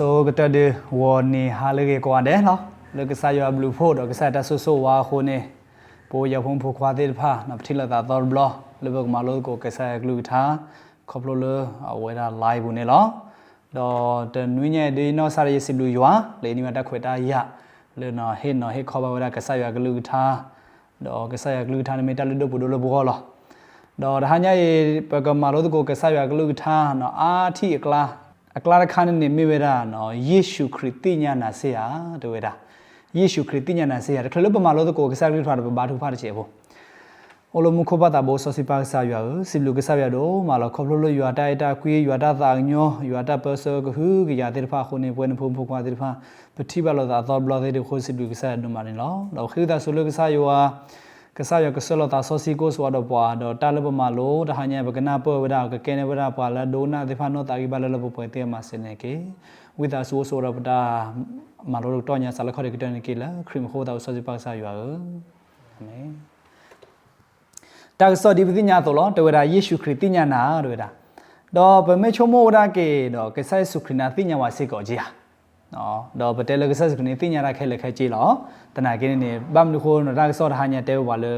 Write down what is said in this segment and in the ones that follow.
so kata de wo ni ha le ge kwa de lo le ka sa yo blue pho do ka sa ta so so wa kho ne po ya phon pho khwa de pha na phthi la ta dor blo le bok ma lo ko ka sa glu tha khop lo le a we da live bu ne lo do de nwi nye de no sa ye si blue yo le ni ma ta khwe ta ya le no he no he kho ba wa da ka sa yo glu tha do ka sa yo glu tha ne me ta le do bu do lo bu lo တော့ဒါညာရေပကမာလို့ကိုကဆာရကလူထားနော်အာတိအကလာ အကလာခါနေမိဝရနော်ယေရှုခရစ်တိညာနာဆေယတဝေတာယေရှုခရစ်တိညာနာဆေယတခလပမာလို့ကိုကဆာကလူထားတော့ဘာထုဖားတချေဖို့အလိုမခဘတာဘောဆစီပါဆာရစီလူကဆာရတော့မာလခေါပလို့ယူအတာတာကွေးယူအတာသာညောယူအတာပဆောကဟုကရတဲ့ဖာခုနေပွဲနဖုံဖုံကွာတဲ့ဖာပတိဘလောသာသောဘလောတဲ့ခိုစီလူကဆာဒုမာနေလောတော့ခိဒါဆုလူကဆာယော ကဆာယကဆလတာဆိုစီကိုဆွာတော့ပွားတော့တာလပမာလို့တဟညာဘကနာပေါ်ဝဒကကဲနေဝဒပွားလာဒိုနာဒီဖာနောတာဂီဘလလပပွဲတဲမှာစနေကေဝိဒါဆူဆိုရပတာမာလို့တော့ညာဆလခေါ်ရကတနေကေလာခရစ်ခိုးတာဆိုစီပါဆာယောအာမင်တာဆောဒီပတိညာတော့လောတဝရယေရှုခရစ်တိညာနာတဝရတော့ဗမေချုံမောဝဒကေတော့ကဆာဆုခရနာတိညာဝစေကောကြီးဟာ နော်တော့ပတဲလကဆဆုခရနေတိညာရခဲလက်ခဲကြီးလောတနာကိနေဘမ်နုခိုနရာဆောတဟာညာတဲဝါလေ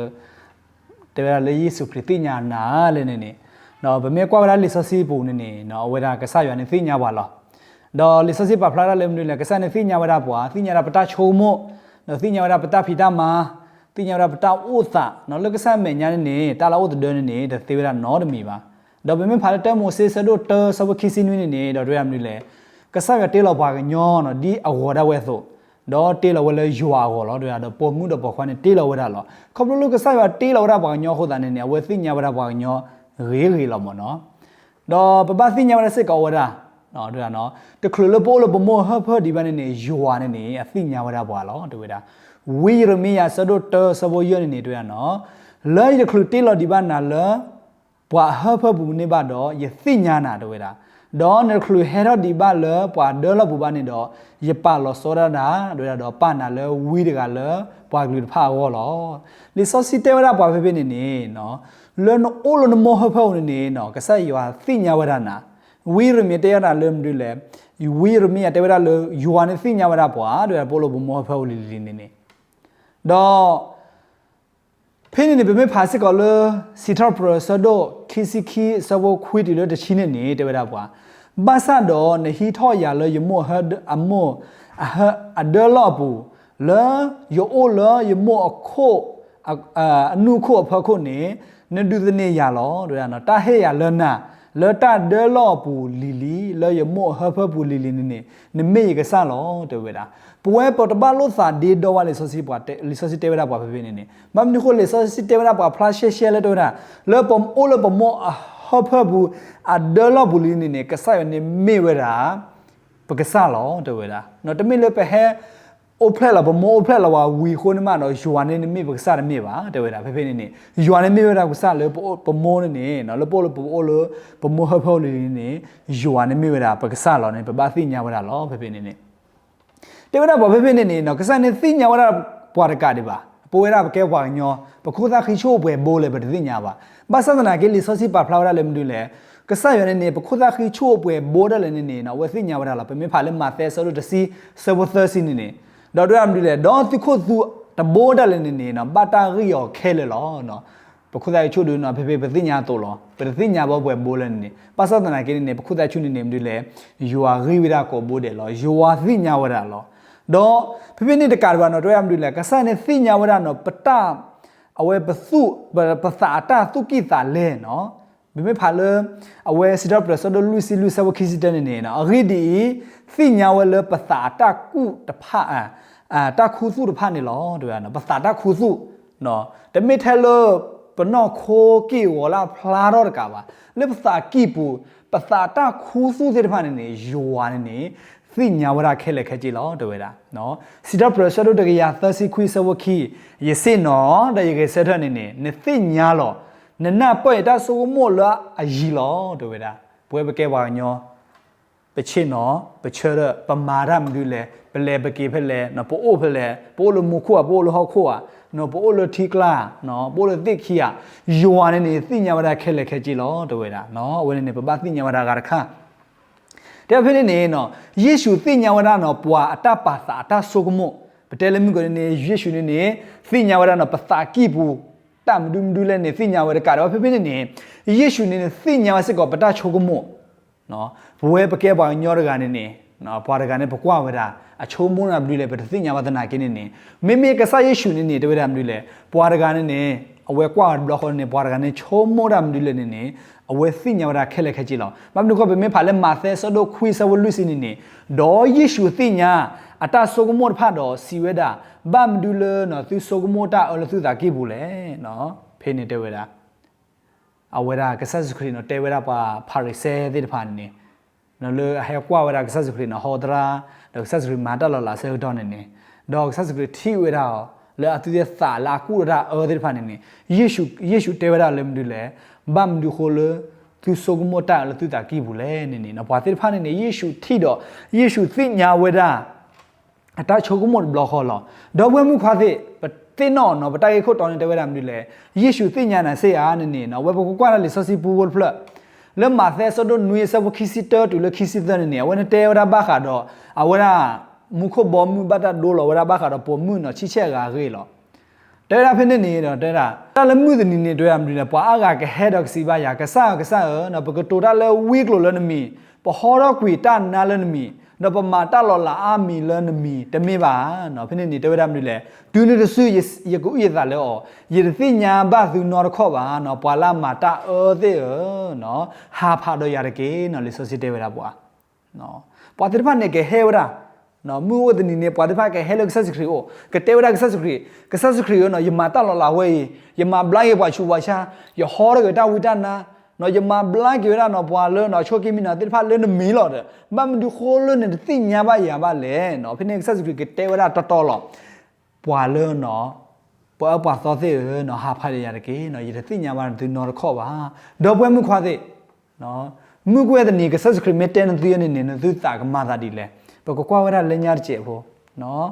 တဲဝရလေယေရှုခရစ်တိညာနာလေနေနေနော်ဗမေကွာဝရလီဆစီပူနေနေနော်ဝရကဆာရွာနေတိညာပါလောတော့လီဆစီပါဖလာလေမနုလေကဆာနေတိညာဝရပွာတိညာရပတာချုံမောနော်တိညာဝရပတာဖီတာမာတိညာရပတာဥသနော်လကဆာမေညာနေနေတာလာဥတဒနေနေတသေဝရနော်တမီပါတော့ဗမေဖာတဲမိုစေဆဒိုတဆဝခိစီနွေနေနေတော့တွေ့ရမလို့လေ ကဆာရတေလောက်ပါကညောနော်ဒီအဝရဝဲဆိုတော့တေလဝဲလေယွာကောလောတို့ရတော့ပုံမှုတော့ပေါ်ခွန်းနေတေလဝဲတာလောခေါပလိုလိုကဆာရတေလဝရပါကညောဟုတ်တာနေနေဝဲသိညာဝရပါကညောရေရေလောမနော်တော့ပပသိညာဝရစစ်ကောဝရနော်တို့ရနော်တခလလပိုလပမောဟဖဒီဘနေနေယွာနေနေအသိညာဝရပါလောတို့ရတာဝီရမီယာဆဒိုတဆဘယနေနေတို့ရနော်လဲရခလတေလဒီဘနာလဘွာဟဖဘူးနေပါတော့ယသိညာနာတို့ရတာ ဒေါ်နခလူဟေရဒီဘာလပွာဒေါ်လဘူဘာနေတော့ယပါလောစောရနာတို့ရတော့ပနာလဝီတကလပွာဂလူဖာဝောလောလီဆိုစီတေဝရပွာဖေဖေနေနေနော်လောနအိုလနမောဟဖောနေနေနော်ကဆတ်ယောသိညာဝရနာဝီရမီတေရနာလမ်ဒူလေဝီရမီတေဝရလယူဝါနေသိညာဝရပွာတို့ရပိုလိုဘမောဟဖောလီလီနေနေတော့ ဖိနေနေပေမဲ့ဖာစစ်ကောလစီထောပရဆဒိုခီစီခီဆဘခွီတီလတချင်းနေနေတေဝရပွာဘာဆာဒိုနဟီထောရလယမောဟဒအမောအဟအဒလောပူလာယောအိုလာယမောအခိုအနုခိုအဖခိုနေနဒုဒနေရလောတို့ရနော်တာဟေရလနာလတဒလောပူလီလီလယမောဟဖပူလီလီနေနေနမေကဆလောတဝေတာ ပွဲပေါ်တဘလို့သာဒီတော့ဝါလေဆိုစီပွားတေလီဆိုစီတေဝရာပွားဖေဖေနေနေမမ်နိခိုလေဆိုစီတေဝရာပွားဖလာရှေရှေလေတော့တာလောပမအိုလောပမောဟဖဘူးအဒလောဘူးလီနေနေကဆာယနေမေဝရာပကဆာလောတဝေတာနော်တမိလေပဲဟဲအိုဖလက်လာဘမောအိုဖလက်လာဝါဝီခိုနေမနော်ယွာနေနေမေပကဆာနေမေပါတဝေတာဖေဖေနေနေယွာနေမေဝရာကဆာလေပမောနေနေနော်လပိုလပိုအိုလပမောဟဖောလီနေယွာနေမေဝရာပကဆာလောနေပပသိညာဝရာလောဖေဖေနေနေ တေဝရာဘဖေဖေနေနေနော်ကဆာနေသိညာဝရာပွားရကဒီပါပိုရကဲပွားညောပခုသာခိချိုးပွဲဘိုးလေပတိညာပါဘာသဒနာကေလီဆိုစီပါဖလာဝရလေမဒူလေကဆာရနေပခုသာခိချိုးပွဲဘိုးတယ်နေနေနော်ဝသိညာဝရလာပမေဖာလေမာသဲဆလို့တစီဆဝသစီနေနေဒေါ်ရမဒူလေဒေါ်တိခုသူတဘိုးတယ်နေနေနော်ဘတာရီယောခဲလေလောနော်ပခုသာချိုးဒူနော်ဖေဖေပသိညာတိုလောပသိညာဘောပွဲဘိုးလေနေပါသဒနာကေနေပခုသာချိုးနေနေမဒူလေယူဝါရီဝိရာကိုဘိုးတယ်လောယူဝါသိညာဝရလော တော့ဖိဖိနေတကာရဘာနော်တွေ့ရမလို့လေကဆန်နေသိညာဝရနော်ပတအဝဲပစုပသာတာသုကိတာလဲနော်ဘယ်မဖာလအဝဲစီတော့ပရဆဒလူစီလူဆဝခိစီတနေနေနော်အဂိဒီသိညာဝလပသာတာကုတဖအာအာတခုစုတဖနေလောတွေ့ရနော်ပသာတာခုစုနော်တမိထဲလပနောခိုကီဝလာဖလာတော့ကပါလေပသာကီပူပသာတာခုစုစေတဖနေနေယိုဝါနေနေ သိညာဝရခဲလက်ခဲကြည့်လောက်တွေ့တာနော်စီတာပရဆတ်တို့တကရ30ခွိဆဝခိယစိနော်တကရဆက်ထနေနေနသိညာလောနနပွဲ့တဆူမောလာအီလောတွေ့တာဘွဲပကဲပါညောပချစ်နော်ပချရပမာရမလူလေပလေပကေဖက်လေနော်ပိုအိုဖက်လေပိုလိုမခုကပိုလိုဟောခုကနော်ပိုလိုထီကလာနော်ပိုလိုသိခိယယောဝနေနေသိညာဝရခဲလက်ခဲကြည့်လောတွေ့တာနော်အဝနေနေပပသိညာဝရကရခါ တတဲ့ဖိနေနေနော်ယေရှုသိညာဝရနော်ပွာအတပါစာအတဆုကမောပတဲလမှုကိုနေယေရှုနေနေသိညာဝရနော်ပစာကိဘူးတမ်ဒုံဒူလဲနေသိညာဝရကတော့ဖိဖိနေနေယေရှုနေနေသိညာဝစစ်ကောပတချိုကမောနော်ဘဝပကဲပါညောရကနေနေနော်ဘွာရကနေပကွာဝရအချိုးမွန်းရဘလူလေပတသိညာဝဒနာကိနေနေမိမိကဆာယေရှုနေနေတဝရမလူလေဘွာရကနေနေအဝဲကွာဘလခေါနေဘွာရကနေချိုးမောရမလူလေနေနေ အဝဲသိညာဝရခက်လက်ခက်ကြည့်လောမမနုကဘမေဖာလဲမာသဲဆဒိုခွီဆဝလူစီနေနေဒေါ်ယေရှုသိညာအတဆုကမောဖတ်တော်စီဝဲတာဘမ်ဒူလနော်သူဆုကမောတာအလသူတာကိဘူးလေနော်ဖေးနေတဝဲတာအဝဲတာကဆတ်စခရီနော်တဲဝဲတာပါဖာရီဆဲတဲ့ဖာနေနော်လေဟဲကွာဝဲတာကဆတ်စခရီနော်ဟောဒရာဒေါကဆတ်စခရီမာတလော်လာဆဲတော့နေနေဒေါကဆတ်စခရီထီဝဲတာ လေအတူတဲ့သာလာကူရတာအော်တဲ့ဖာနေနေယေရှုယေရှုတဲဝဲတာလေမဒူလေဘမ်ဒူခိုလေသူဆုကမောတာလသူတာကိဘူးလေနေနေနော်ဘာတဲ့ဖာနေနေယေရှုထီတော့ယေရှုသိညာဝဲတာအတာချိုကမောဘလော့ခေါ်လောဒေါဝဲမှုခွာတဲ့တင်းနော်နော်ပတိုင်ခုတ်တောင်းနေတဲ့ဝဲတာမလို့လေယေရှုသိညာနာစေအားနေနေနော်ဝဲဘကွာလေဆစီပူဝလဖလလမသဲဆဒိုနွေဆဘခီစီတာတူလခီစီတဲ့နေဝဲတဲဝရဘာခါတော့အဝရ မုခဘောမှုဘတ်ဒိုလဝရဘာခါတော့ပုံမှုနော်ချိချက်ကခေလောတဲရာဖိနေနေတော့တဲရာတလမှုဒနီနေတွေ့ရမလို့ပွာအာကကဟဲတော့စီပါယာကဆာကဆာနော်ဘကတိုတာလဲဝီကလိုလနမီပဟောတော့ကွီတနာလနမီနော်ပမာတလော်လာအာမီလနမီတမေပါနော်ဖိနေနေတွေ့ရမလို့လေဒူနေတဆူယကူရတာလေဩယရသိညာဘသူနော်ခော့ပါနော်ပွာလာမာတာအောသေးနော်ဟာဖာတော့ရကေနော်လေဆိုစီတေဝရပွာနော်ပွာတိဖာနေကေဟဲဝရာ နော်မှုဝဒနီနေပွာတိဖာကေဟဲလောကဆစခရီအိုကတေဝရကဆစခရီကဆစခရီနော်ယမာတလော်လာဝဲယမာဘလိုက်ပွာချူပွာရှာယဟောရကတဝိတနာနော်ယမဘလိုက်ကြရနော်ပွာလနော်ချိုကီမီနာတိဖာလဲနမီလော်တဲ့မမ်ဒူခိုလနဲ့တိညာပါရပါလေနော်ဖိနေဆက်စကကတဲဝရတော်တော်လောပွာလနော်ပွာပွာသောသေးနော်ဟာဖာရရကေနော်ရတိညာပါဒီနော်ခော့ပါဒေါ်ပွဲမှုခွာသေးနော်မှုကွဲတဲ့နေကဆက်စကမတဲနသီနေနေသူတာကမာတာဒီလေ ပကကွာဝရလညာချေဖို့နော်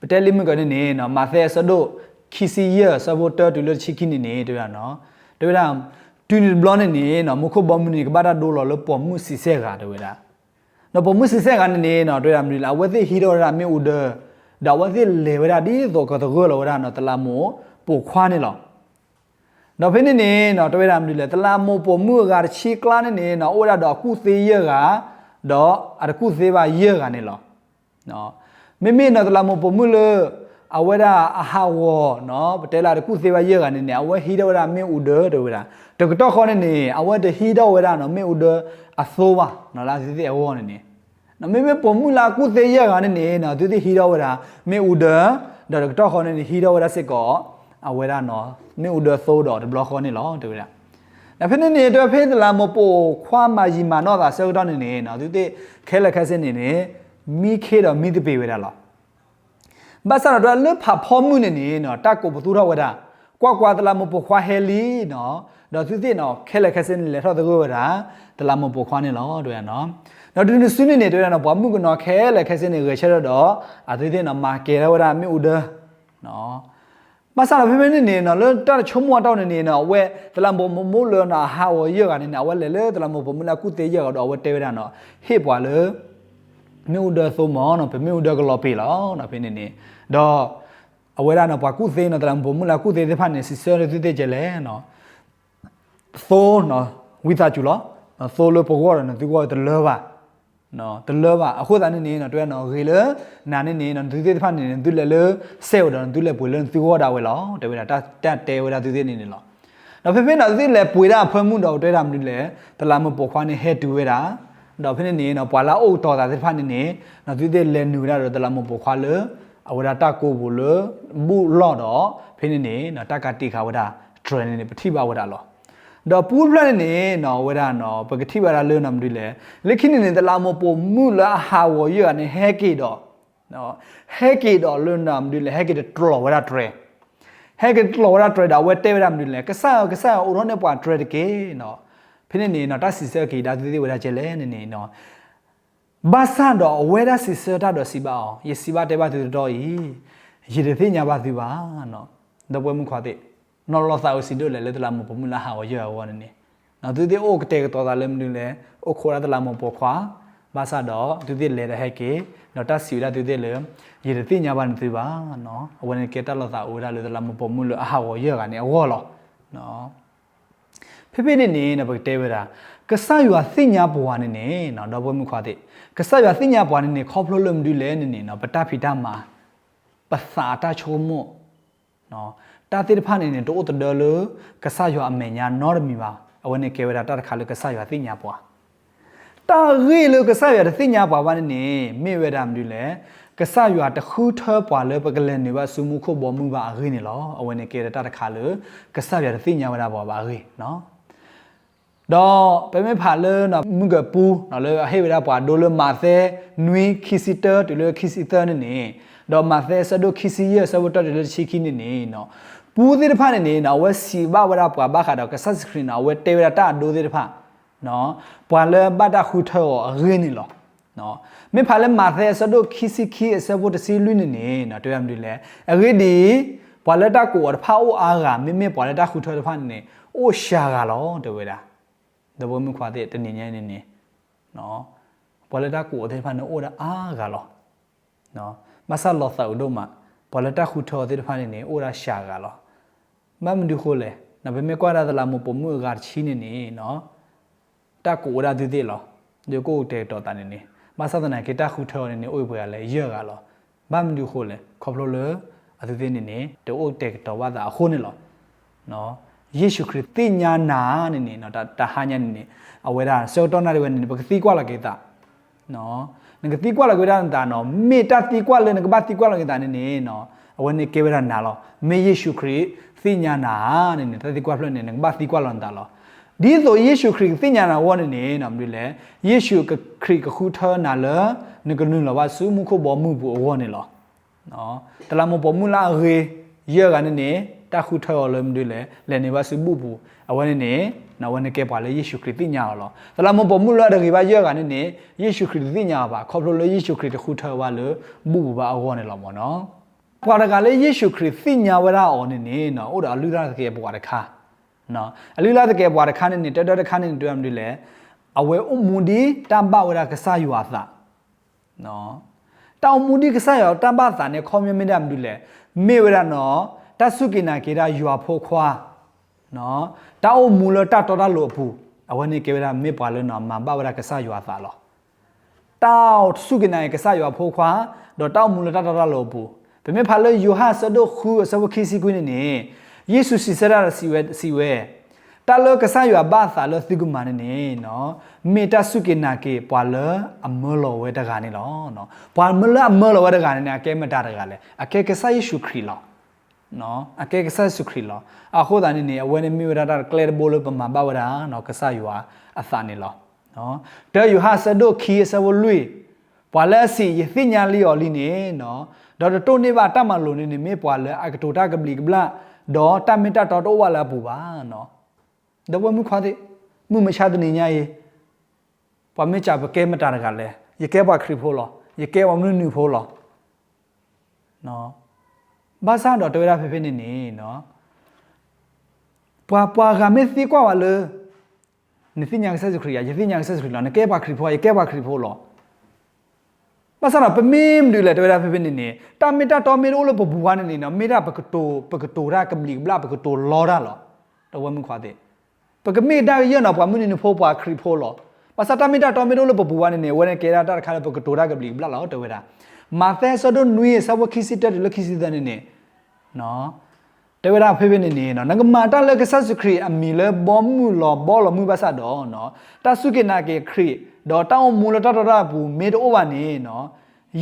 ပတဲလိမကနေနေနော်မာသဲဆဒိုခီစီယဆဘောတာတူလချီကီနေနေတွေ့ရနော်တွေ့ရတူနီဘလောနေနေနော်မခုဘမနီကဘာဒဒိုလောလပေါ်မှုစီဆဲကတွေ့ရနော်ပေါ်မှုစီဆဲကနေနေနော်တွေ့ရမလားဝဲသိဟီရိုရာမေဥဒဒါဝဲသိလေဝရဒီတော့ကတော့လောရနော်တလာမို့ပိုခွားနေလောနော်ဖိနေနေနော်တွေ့ရမလို့လေတလာမို့ပေါ်မှုကချီကလာနေနေနော်အိုရတော့ကုသေးရက တော့အကုသေးပါရကနေလောနော်မိမိနော်တလာမို့ပေါ်မှုလေအဝရအဟာဝနော်ပတဲလာတခုသေးပါရကနေနေအဝဟီဒဝရမင်းဥဒတဝရတကတော့ခေါနေနေအဝတဟီဒဝရနော်မင်းဥဒအသောပါနော်လာစီစီအဝနေနေနော်မေမေပုံမူလာကုသေးရကနေနေနော်သူတိဟီဒဝရမင်းဥဒတကတော့ခေါနေနေဟီဒဝရစစ်ကောအဝရနော်မင်းဥဒသောတော့ဘလော့ခေါနေလောတဝရ နဖနေနေတော့ဖေးတလာမပိုခွာမကြီးမနော်သာဆောက်တော့နေနေနော်သူတိခဲလက်ခက်စင်းနေနေမိခေတော့မိတပေဝရလားဘာသာတော့လဖဖောမှုနေနေနော်တက်ကိုဘသူတော့ဝဒကွာကွာတလာမပခွာဟဲလီနော်တော့သူသိနော်ခဲလက်ခက်စင်းလေထောက်တကူဝဒတလာမပခွာနေလောတို့ရနော်နော်ဒီနေ့ဆွနေနေတို့ရနော်ဘာမှုကနော်ခဲလက်ခက်စင်းနေရချက်တော့အသိသိနော်မာကေရဝဒမြဥဒနော် မဆာဖေဖေနေနေနော်လောတချုံမွားတောင်းနေနေနော်ဝဲတလမ်ဘမမိုးလောနာဟာဝရကနေနော်ဝဲလေလေတလမ်ဘမလာကုတေရတော့ဝဲတဲရနော်ဟေ့ပွာလေမြဥဒသုံးမောနော်ဖေမြဥဒကလော်ပေလောနော်ဖေနေနေတော့အဝဲရနော်ပွာကုသေးနော်တလမ်ဘမလာကုသေးတဲ့ဖာနေစီဆရတဲ့ကြလေနော်သောနော်ဝိသကျူလောသောလပကောရနော်သူကတလောပါ နော်တလောပါအခုတန်းနေနော်တွေ့နော်ခေလနာနေနေနော်သူသေးတဲ့ဖာနေနေသူလေလေဆဲဝတော့သူလေပွေလေသူကတာဝဲလောတဝဲတာတက်တဲဝဲတာသူသေးနေနေလောနော်ဖေဖေနော်သူလေပွေတာဖွမှုတော့တွေ့တာမလို့လေတလာမပေါ်ခွားနေဟဲတူဝဲတာတော့ဖေနေနေနော်ပွာလာအုတ်တော်တာတဲ့ဖာနေနေနော်သူသေးလေနူရတော့တလာမပေါ်ခွားလေအဝဒတကိုဘူးလဘူလော့တော့ဖိနေနေနော်တက်ကတိခါဝဒဒရနေပတိပါဝဒလော တော့ပူးပလန်နေနော်ဝဒနော်ပကတိပါရလွနမဒီလေလက်ခိနေနေတလာမပိုမူလာဟာဝရနေဟဲကေတော့နော်ဟဲကေတော့လွနမဒီလေဟဲကေတလောဝဒဒရဟဲကေတလောဝဒဒရဒါဝတဲဝဒမဒီလေကဆာကဆာအိုရောနေပွားဒရတကေနော်ဖိနေနေနော်တဆီဆဲကေဒါတိတိဝဒကျဲလဲနေနေနော်ဘာဆန်တော့ဝဲဒါစီစတာတော့စီပါအောင်ယစီပါတဲပါသူတော့ဤရည်တဲ့သိညာပါသူပါနော်တော့ပွဲမှုခွာတဲ့ နော်လောသာစီတို့လည်းလက်တလာမပမှုလာဟာဝရဝနေနေနော်သူဒီအိုကတဲ့တော်တာလည်းမလို့လေအိုခေါ်ရတဲ့လာမပေါ်ခွာဘာသာတော့သူဒီလေတဲ့ဟဲ့ကေနော်တတ်စီရသူဒီလေရေတဲ့တင်ညာပါနေသူပါနော်အဝင်ကေတက်လို့သာအိုဒါလို့လာမပေါ်မှုလို့အဟာဝရကနေအဝေါ်လောနော်ဖေဖေနေနေနဘတဲဝရာကဆာယူအသိညာဘဝနေနေနော်တော့ဘွမှုခွာတဲ့ကဆာယူအသိညာဘဝနေနေခေါပလို့လို့မဒူလဲနေနေနော်ပတဖီတမှာပစာတာချိုမို့နော် တာတိတဖနေနေတိုးတတော်လကဆာယူအမေညာနော်ရမီပါအဝင်နေကေဝရာတတခါလကဆာယူအသိညာဘဝတာရီလကဆာယူအသိညာဘဝနေနေမေဝဒမ်ဒူလဲကဆာယူတခုထောပွာလပကလနေပါစုမှုခုဘောမှုပါအရီနေလောအဝင်နေကေရတတခါလကဆာယူအသိညာဝဒဘဝပါအရီနော်တော့ပဲမဲဖာလဲနော်မုကပူနော်လေဟေဝရပွားဒိုလမာသဲနွီခီစီတာတူလေခီစီတာနေနေတော့မာသဲဆဒိုခီစီရဆဝတတလေချီခီနေနေနော် ပူသေးတဖာနေနေနော်ဝဲစီဘဝရပွားဘာခါတော့ကဆတ်စခရင်နော်ဝဲတေဝရတာဒိုသေးတဖာနော်ပွာလဲဘတ်တခုထောအရင်းနေလောနော်မေဖာလဲမာသဲဆဒိုခီစီခီဆဝတစီလွနေနေနော်တွေ့ရမလို့လေအရင်းဒီပွာလက်တကိုတဖာအိုအားကမေမေပွာလက်တခုထောတဖာနေအိုရှာကလောတဝဲတာ the woman ခွာတဲ့တနေညနေနေနော်ပေါ်လက်တာကိုအသေးဖာနိုးတာအားကလောနော်မဆလောသောဒိုမပေါ်လက်တာခုထောတဲ့ဖာနေနေအိုရာရှာကလော မမဒူခိုလေနဘမေကွာရဒလာမပမှုကချီနေနေနော်တကိုရာဒီဒီလောဒီကိုတဲ့တော်တန်နေနေမဆဒနာကေတခုထောနေနေအိုပွဲလဲရကလောမမဒူခိုလေခေါပလိုလေအသေးသေးနေနေတိုးတဲ့တော်ဝါတာအခုနေလောနော်ယေရှုခရစ်တင်ညာနာနေနေနော်ဒါတာဟာညာနေနေအဝဲဒါစောတော်နာတွေနေပကတိကွာလာကေတာနော်ငကတိကွာလာကေတာတာနော်မေတာတိကွာလေငကဘာတိကွာလာကေတာနေနေနော်အဝဲနေကေဝရနာလောမေယေရှုခရစ် တင်ညာနာနေနေတတိကွာဖလို့နေငကဘာတိကွာလန်တာလောဒီဆိုယေရှုခရစ်တင်ညာနာဝနေနေနော်မလို့လေယေရှုခရစ်ကခုထောနာလငကနုလောဝဆူမှုခုဘောမှုဘူဝနေလောနော်တလာမဘောမှုလာရေရကနေနေတခုထော်လည်းမတွေ့လေလည်းနေပါစဘူးဘူးအဝနေနေနဝနေကဲပါလေယေရှုခရစ်တိညာလောတလာမပေါ်မှုလာတကေပါရကနေနေယေရှုခရစ်တိညာပါခေါပလို့လေယေရှုခရစ်တခုထော်ပါလို့ဘူးဘူးပါအဝနေလောမောနော် ပွာတကလည်းယေရှုခရစ်တိညာဝရအော်နေနေနော်ဟုတ်တယ်အလူရတကေပွာတခါနော်အလူရတကေပွာတခါနေနေတော်တော်တခါနေတွေ့ရမလို့လေအဝဲအမွန်ဒီတမ်ပဝရကဆာယူအသနော်တောင်မူဒီကဆာယောတမ်ပသာနေခေါ်မြမင်းတယ်မလို့လေမေဝရနော်တဆုကိနာကေရာယွာဖိုခွာနော်တာအိုမူလတတော်တာလို့ဘူးအဝနေကေရာမေပါလနော်မန်ပါဝရကဆာယွာသာလောတောက်ဆုကိနာကဆာယွာဖိုခွာတော့တောက်မူလတတော်တာလို့ဘူး ဗမေဖာလယိုဟာဆဒိုခူဆဝခိစီကွင်းနေယေရှုစီစရာစီဝဲစီဝဲတာလကဆာယွာဘာသာလသီကုမနနေနော်မေတဆုကိနာကေပွာလအမလောဝဲတကနေလောနော်ပွာမလအမလောဝဲတကနေအကဲမတာတကလည်းအကဲကဆာယေရှုခရီလောနော်အကဲကဆာစုခရီလောအခုဒါနေနေအဝဲနေမိဝရတာကလဲဘိုလပမဘဝရာနော်ကဆာယွာအသနေလောနော်တဲယူဟာဆဒိုခီဆဝလွေပွာလဲစီယသိညာလီော်လီနေနော် ဒေါ်တိုနေပါတတ်မလို့နေနေမေပွာလဲအကတိုတာကပလီကဘလာဒေါ်တမင်တတော်တော့ဝလာပူပါနော်ဒဝမှုခွာတဲ့မှုမချတဲ့နေညာရေပွာမေချပကဲမတာကလည်းရကဲပါခရီဖိုးလောရကဲဝမနုဖိုးလောနော်ဘာသာတော့တွေ့ရဖေဖေနေနေနော်ပွာပွာကမေသိကွာဝလေနေသိညာဆက်စခရီယာယသိညာဆက်စခရီလောနကဲပါခရီဖိုးရကဲပါခရီဖိုးလော ဘာသာပမင်းလူလေတွေ့ရဖေဖေနေနေတာမီတာတော်မီရိုလို့ပပူဝါနေနေနော်မေတာပကတိုပကတိုရာကမလီဘလာပကတိုလောရာလောတော့ဝမခွာတဲ့ပကမေတာရနော်ပွာမှုနေဖိုးပွာခရီဖိုးလောဘာသာတမီတာတော်မီရိုလို့ပပူဝါနေနေဝဲကေရာတာခါလေပကတိုရာကမလီဘလာလောတော့ဝဲတာမာသဲဆိုဒိုနွေဆဝခိစီတက်လခိစီဒနေနေနော်တေဝရဖေဖေနေနေနော်ငကမာတလကဆတ်စခရီအမီလဘောမူလောဘောလမူဘဆတ်တော့နော်တဆုကေနာကေခရီ တော့တောင်းမူလတတရဘူးမေတိုဘာနေနော်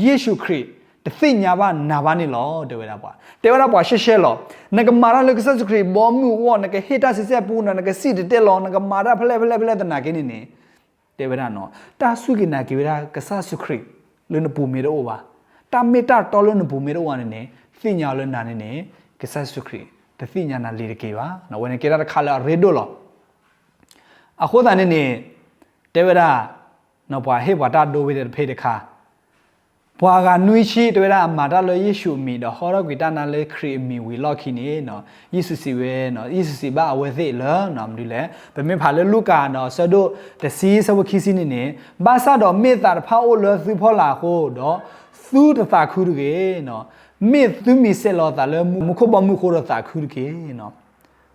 ယေရှုခရစ်တသိညာဘာနာဘာနေလောတေဝရပွားတေဝရပွားရှေရှဲလောငကမာရလကဆတ်စခရီဘောမူဝနကဟေတာစစ်ဆက်ပူနကစီတက်လောငကမာရဖလဲဖလဲဖလဲတနာကိနေနေတေဝရနော်တာဆုကေနာကေဝရကဆတ်စခရီလွန်ပူမေတိုဘာတာမေတာတော်လွန်ပူမေတိုဝါနေနေသိညာလွန်နာနေနေကဆတ်စခရီတသိညာနာလီရကေပါနော်ဝင်ကေရခါလာရေဒိုလောအခုတန်နေနေတေဝရ နော်ပွားဟေဘဝတာဒိုဝေတဲ့ဖေးတခါဘွာကနွိရှိတွေ့တာမာတာလေယေရှုမီတော့ဟောရကွေတာနာလေခရီမီဝီလော့ခိနေနော်ယေရှုစီဝဲနော်ယေရှုစီဘာအဝဲသိလောနော်မလို့လေဘယ်မဖာလေလူကာနော်ဆဒိုတစီဆဝခိစီနေနေဘာသာတော့မေတာဖာအိုလောသူဖောလာဟိုတော့သူတသာခုရကေနော်မေသူမီဆဲလောတာလေမခုဘမှုခိုရတာခုရကေနော်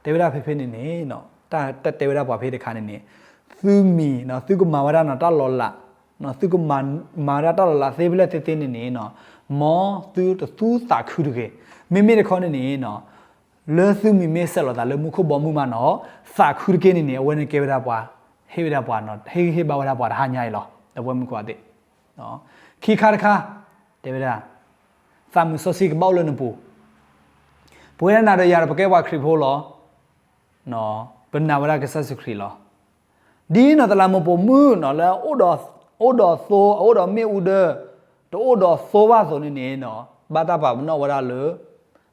တေဝရဖေဖေနေနေနော်တာတက်တေဝရဘွာဖေးတခါနေနေ သူမီနော်သူကမာဝရနော်တလောလာနော်သူကမာမာရတာလာသေဘလက်တေတေနေနေနော်မောသူသူတာခုတကေမိမိတခေါနေနေနော်လဲသူမိမိဆက်လာတာလဲမှုခုဘောမှုမနော်စာခုတကေနေနေအဝဲနေကေဝရပွားဟေဝရပွားနော်ဟေဟေဘဝရပွားဟာညာလောအဝဲမှုကွာတဲ့နော်ခီခါတခါတေဝရသာမှုစောစီကဘောလနပူဘွေရနာရရပကေဝခရီဖိုလောနော်ဘနာဝရကဆဆခရီလော ဒီနော်တလာမပေါ်မှုနော်လဲအိုတော်အိုတော်သိုးအိုတော်မေဥဒတိုးတော်သိုးပါဆိုနေနေနော်ဘာတာပါမနော်ဝရလေ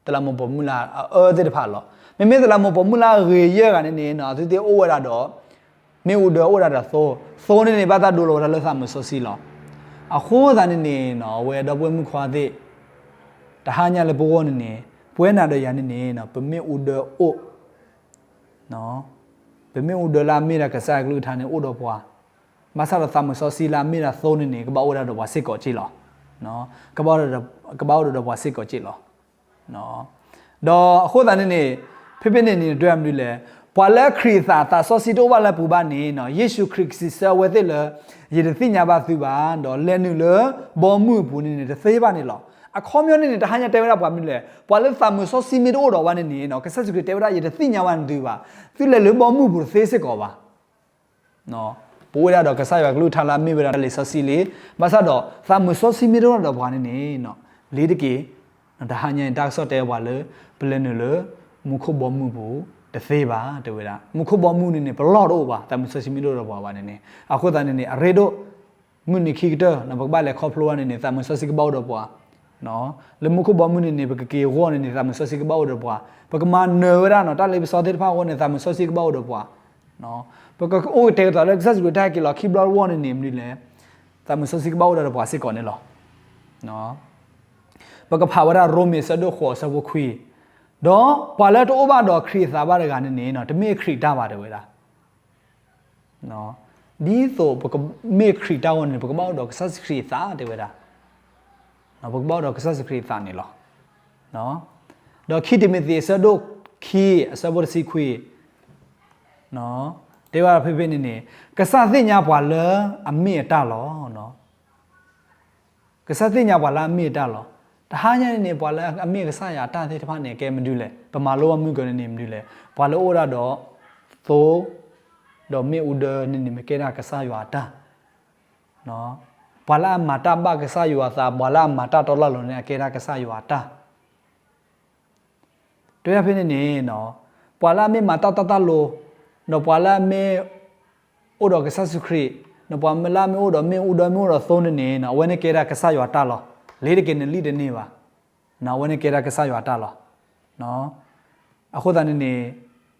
တလာမပေါ်မှုလားအဲတဲ့ဖာလောမေမေတလာမပေါ်မှုလားရေရကနေနေနော်သူတေအိုဝရတော့မေဥဒအိုရတာသိုးသိုးနေနေဘာတာဒိုလောရလဲဆမဆိုစီလောအခုသာနေနေနော်ဝဲတော့ပွဲမှုခွာတဲ့တဟာညာလေဘောနေနေပွဲနာတော့ရနေနေနော်ပမေဥဒအိုနော် ပမေဥဒလာမေရကစားကလူထားနေအိုတော့ပွားမဆာရသမဆောစီလာမီရာသုံးနေနေကပောရတော့ဝါစစ်ကောကြည့်လောနော်ကပောရတော့ကပောရတော့ဝါစစ်ကောကြည့်လောနော်တော့အခုတန်နေနေဖိဖိနေနေတွေ့မလို့လေဘွာလက်ခရစ်သာသာဆောစီတိုဘာလက်ပူပါနေနော်ယေရှုခရစ်စီဆဝဲတဲ့လေယေတသိညာပါသူပါတော့လဲနုလေဘောမှုဘူးနေနေတသေးပါနေလော အခေါမျိုးနေနေတဟညာတဲဝရပွားမိလေပွာလက်သမဆောစီမီတိုတော့ဝါနေနေနော်ကဆက်စုကတဲဝရယေတသိညာဝန်သူပါသူလေလေဘောမှုဘူးသေးစစ်ကောပါနော်ပိုးရတော့ကဆာရကလူထလာမိဝရလေဆစီလေမဆတော့သာမဆောစီမီတော့တော့ဘာနေနေနော်လေးတကေနော်ဒါဟာညင်တာဆော့တဲဘွာလေပလနလေမခုဘောမှုဘူးတသေးပါတဝေတာမခုဘောမှုနေနေဘလော့တော့ပါသာမဆောစီမီတော့တော့ဘာပါနေနေအခုတန်နေနေအရေတော့ငုန်နိခိကတနဘကပါလေခေါဖလိုနေနေသာမဆောစီကဘောတော့ပွာ နော်လေမခုဘောမှုနေနေဘကကေရောနေနေသာမဆောစီကဘောတော့ပွာဘကမနေရနော်တာလေဆောတဲ့ဖာဝနေသာမဆောစီကဘောတော့ပွာနော်ဘကအိုတေတာလက်ဆက်ကိုတိုက်ကလာခိဘလာဝနနေမီလေတမစစိကဘောဒါပွားစစ်ကောနေလောနော်ဘကဖာဝရရိုမီဆဒိုခေါ်ဆဝခွီတော့ပါလက်တိုးဘာတော့ခရီသာဘာရကနေနေနော်တမေခရီတာပါတယ်ဝေလားနော်ဒီဆိုဘကမေခရီတာဝနေဘကဘောတော့ဆက်ခရီသာတယ်ဝေလား နော်ဘကဘောတော့ဆက်ခရီသာနေလောနော်တော့ခိတိမီသီဆဒိုခီဆဝရစီခွီနော်တေဝါဖေဖေနေနေကဆသိညာဘွာလအမေတလောနော်ကဆသိညာဘွာလအမေတလောတဟာညာနေဘွာလအမေကဆရာတသေးတဖာနေကဲမဒူးလေပမာလောမှုကနေနေမဒူးလေဘွာလောဩရတော့သိုးတော့မေဥဒနေနေမကဲတာကဆရွာတာနော် ဘွာလမာတာဘကဆရွာသာဘွာလမာတာတော်လလုံးနေကဲတာကဆရွာတာတွေ့ရဖေနေနေနော်ဘွာလမေမာတာတတလောနော်ပွာလာမေအိုတော့ကဆဆုခရီနော်ပွာမလာမေအိုတော့မေဥတော်မေအိုတော့သုံးနေနေနော်ဝဲနေကေရာကဆရွာတလောလေးတကေနေလိတနေပါနော်ဝဲနေကေရာကဆရွာတလောနော်အခုတန်နေ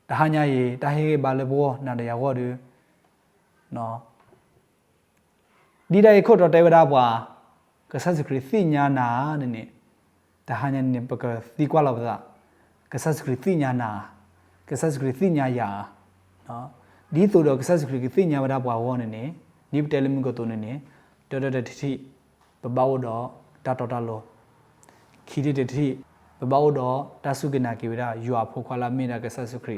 တဟညာရေတဟေဘာလေဘောနာတရာဟောတူနော် ဒီတိုင်ခုတ်တော့တေဝဒပွာကဆဆုခရီသိညာနာနေနေတဟညာနေပကသီကွာလောပါကဆဆုခရီသိညာနာကဆဆုခရီသိညာယာနော်ဒီဆိုတော့ကဆတ်စခရီကသိညာဝဒပွားဝေါနေနေနိပတယ်လမကိုတုန်နေနေတော်တော်တတိဘဘောတော့တတော်တလောခီတတတိဘဘောတော့တဆုကနာကေဝဒယူအဖို့ခွာလာမိနာကဆတ်စခရီ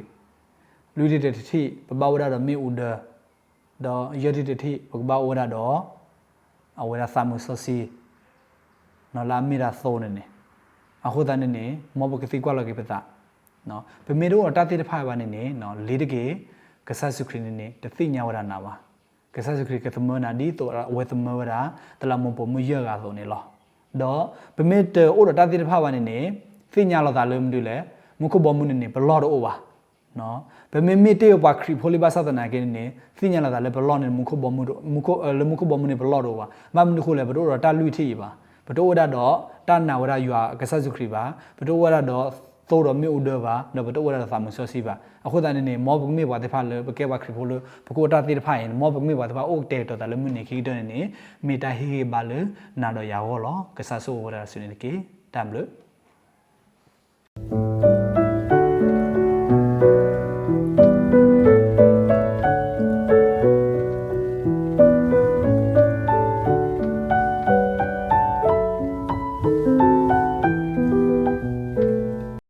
လူတတတိဘဘောဒတော့မိဥဒတော့ယတိတတိဘဘောဝဒတော့ အဝဒသမှုဆစီနော်လာမိရာသုံးနေနေအခုတန်းနေနေမောဘကတိကွာလကေပတာနော်ဗမေတို့တတိတဖိုင်ပါနေနေနော်လေးတကေကဆဆုခရင်းနေတသိညာဝရနာပါကဆဆုခရကသမနာဒီတော့ဝေသမဝရတလမပမရကဆိုနေလောတော့ဗမေတအိုတတိတဖိုင်ပါနေနေသိညာလောက်တာလုံးမတူလေမခုဘောမှုနေနေဘလော့တော့ပါနော် ဗမေမီတေပါခရီဖိုလီဘာသနာကင်းနေသိညာလောက်တာလေဘလော့နေမခုဘောမှုတော့မခုလေမခုဘောမှုနေဘလော့တော့ပါမမနခုလေဘတို့တော့တလူထိပါဘတို့ဝဒတော့တနာဝရယူကဆဆုခရီပါဘတို့ဝဒတော့သောတော့မြို့တော့ပါတော့ဘတော့ဝရသာမဆောစီပါအခုတန်းနေမောဘမေဘာတဲ့ဖာလေဘကေဘာခရီဖိုလဘကိုတာတိဖာရင်မောဘမေဘာတဲ့ဖာအိုတဲတော့တလည်းမနေခိတော့နေမေတာဟေဘာလေနာတော့ရရောလောကဆာဆိုဝရဆွနေကေတမ်လို့